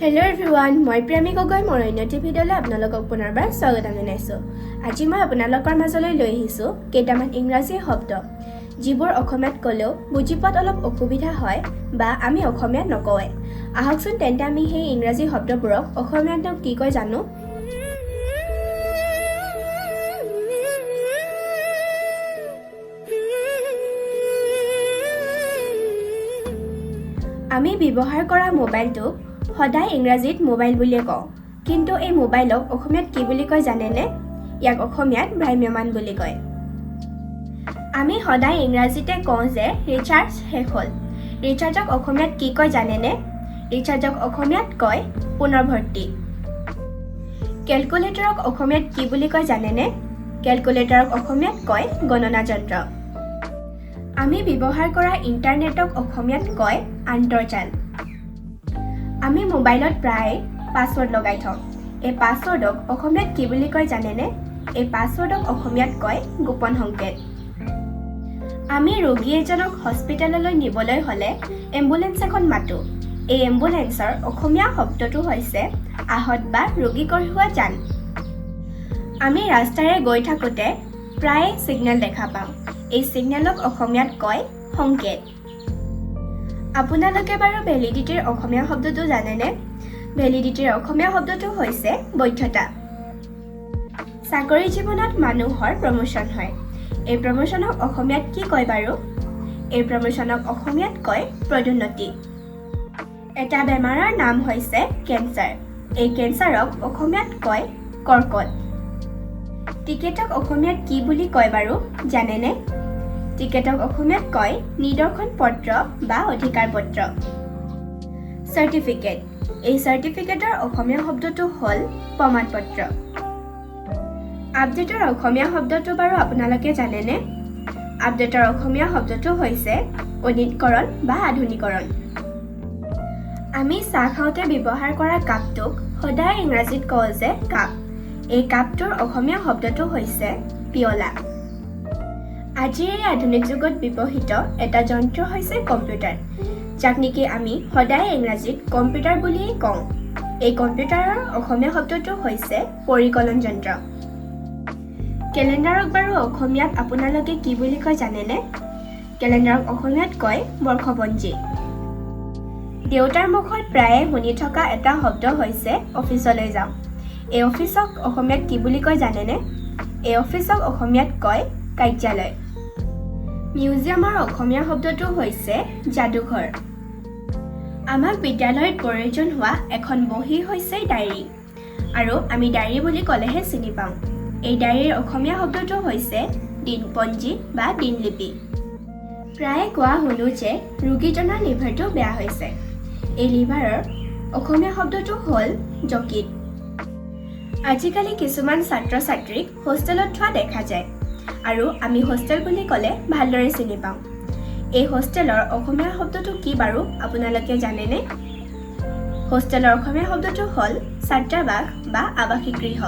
Hello everyone মই প্ৰেমী গগৈ মোৰ অন্যটি ভিডিঅ'লৈ আপোনালোকক পুনৰবাৰ স্বাগতম জনাইছোঁ। আজি মই আপোনালোকৰ মাজলৈ লৈ আহিছোঁ কেইটামান ইংৰাজী শব্দ যিবোৰ অসমীয়াত ক'লেও বুজি পোৱাত অলপ অসুবিধা হয় বা আমি অসমীয়াত নকওঁৱে। আহকচোন তেন্তে আমি সেই ইংৰাজী শব্দবোৰক অসমীয়াত কি কয় জানো? আমি ব্যৱহাৰ কৰা মোবাইলটোক সদায় ইংৰাজীত মোবাইল বুলিয়ে কওঁ। কিন্তু এই মোবাইলক অসমীয়াত কি বুলি কয় জানেনে? ইয়াক অসমীয়াত ভ্ৰাম্যমান বুলি কয়। আমি সদায় ইংৰাজীতে কওঁ যে ৰিচাৰ্জ শেষ হ'ল। ৰিচাৰ্জক অসমীয়াত কি কয় জানেনে? ৰিচাৰ্জক অসমীয়াত কয় পুনৰভৰ্তি। কেলকুলেটৰক অসমীয়াত কি বুলি কয় জানেনে? কেলকুলেটৰক অসমীয়াত কয় গণনা যন্ত্ৰ। আমি ব্যৱহাৰ কৰা ইণ্টাৰনেটক অসমীয়াত কয় আন্তৰ্জাল। আমি মোবাইলত প্ৰায় পাছৱৰ্ড লগাই থওঁ। এই পাছৱৰ্ডক অসমীয়াত কি বুলি কয় জানেনে? এই পাছৱৰ্ডক অসমীয়াত কয় গোপন সংকেত। আমি ৰোগী এজনক হস্পিটেললৈ নিবলৈ হ'লে এম্বুলেঞ্চ এখন মাতোঁ। এই এম্বুলেঞ্চৰ অসমীয়া শব্দটো হৈছে আহত বা ৰোগী কঢ়িওৱা যান। আমি ৰাস্তাৰে গৈ থাকোঁতে প্ৰায়ে ছিগনেল দেখা পাওঁ। এই ছিগনেলক অসমীয়াত কয় সংকেত। আপোনালোকে বাৰু ভেলিডিটিৰ অসমীয়া শব্দটো জানেনে? ভেলিডিটিৰ অসমীয়া শব্দটো হৈছে বৈধতা। চাকৰি জীৱনত মানুহৰ প্ৰমোশ্যন হয়। এই প্ৰমোশ্যনক অসমীয়াত কি কয় বাৰু? এই প্ৰমোশ্যনক অসমীয়াত কয় পদোন্নতি। এটা বেমাৰৰ নাম হৈছে কেঞ্চাৰ। এই কেঞ্চাৰক অসমীয়াত কয় কৰ্কট। টিকেটক অসমীয়াত কি বুলি কয় বাৰু জানেনে? টিকেটক অসমীয়াত কয় নিদৰ্শন পত্ৰ বা অধিকাৰ পত্ৰ। চাৰ্টিফিকেট। এই চাৰ্টিফিকেটৰ অসমীয়া শব্দটো হ'ল প্ৰমাণ পত্ৰ আপডেটৰ অসমীয়া শব্দটো বাৰু আপোনালোকে জানেনে? আপডেটৰ অসমীয়া শব্দটো হৈছে উন্নীতকৰণ বা আধুনিকৰণ। আমি চাহ খাওঁতে ব্যৱহাৰ কৰা কাপটোক সদায় ইংৰাজীত কওঁ যে কাপ। এই কাপটোৰ অসমীয়া শব্দটো হৈছে পিয়লা। আজিৰ এই আধুনিক যুগত ব্যৱহৃত এটা যন্ত্ৰ হৈছে কম্পিউটাৰ যাক নেকি আমি সদায় ইংৰাজীত কম্পিউটাৰ বুলিয়েই কওঁ। এই কম্পিউটাৰৰ অসমীয়া শব্দটো হৈছে পৰিকলন যন্ত্ৰ। কেলেণ্ডাৰক বাৰু অসমীয়াত আপোনালোকে কি বুলি কয় জানেনে? কেলেণ্ডাৰক অসমীয়াত কয় বৰ্ষপঞ্জী দেউতাৰ মুখত প্ৰায়ে শুনি থকা এটা শব্দ হৈছে অফিচলৈ যাওঁ। এই অফিচক অসমীয়াত কি বুলি কয় জানেনে? এই অফিচক অসমীয়াত কয় কাৰ্যালয়। মিউজিয়ামৰ অসমীয়া শব্দটো হৈছে যাদুঘৰ। আমাক বিদ্যালয়ত প্ৰয়োজন হোৱা এখন বহী হৈছে ডায়েৰী। আৰু আমি ডায়েৰী বুলি ক'লেহে চিনি পাওঁ। এই ডায়েৰীৰ অসমীয়া শব্দটো হৈছে দিনপঞ্জী বা দিনলিপি। প্ৰায়ে কোৱা শুনো যে ৰোগীজনৰ লিভাৰটো বেয়া হৈছে। এই লিভাৰৰ অসমীয়া শব্দটো হ'ল জকিত। আজিকালি কিছুমান ছাত্ৰ ছাত্ৰীক হোষ্টেলত থোৱা দেখা যায়। আৰু আমি হোষ্টেল বুলি ক'লে ভালদৰে চিনি পাওঁ। এই হোষ্টেলৰ অসমীয়া শব্দটো কি বাৰু আপোনালোকে জানেনে? হোষ্টেলৰ অসমীয়া শব্দটো হ'ল ছাত্ৰাবাস বা আৱাসিক গৃহ।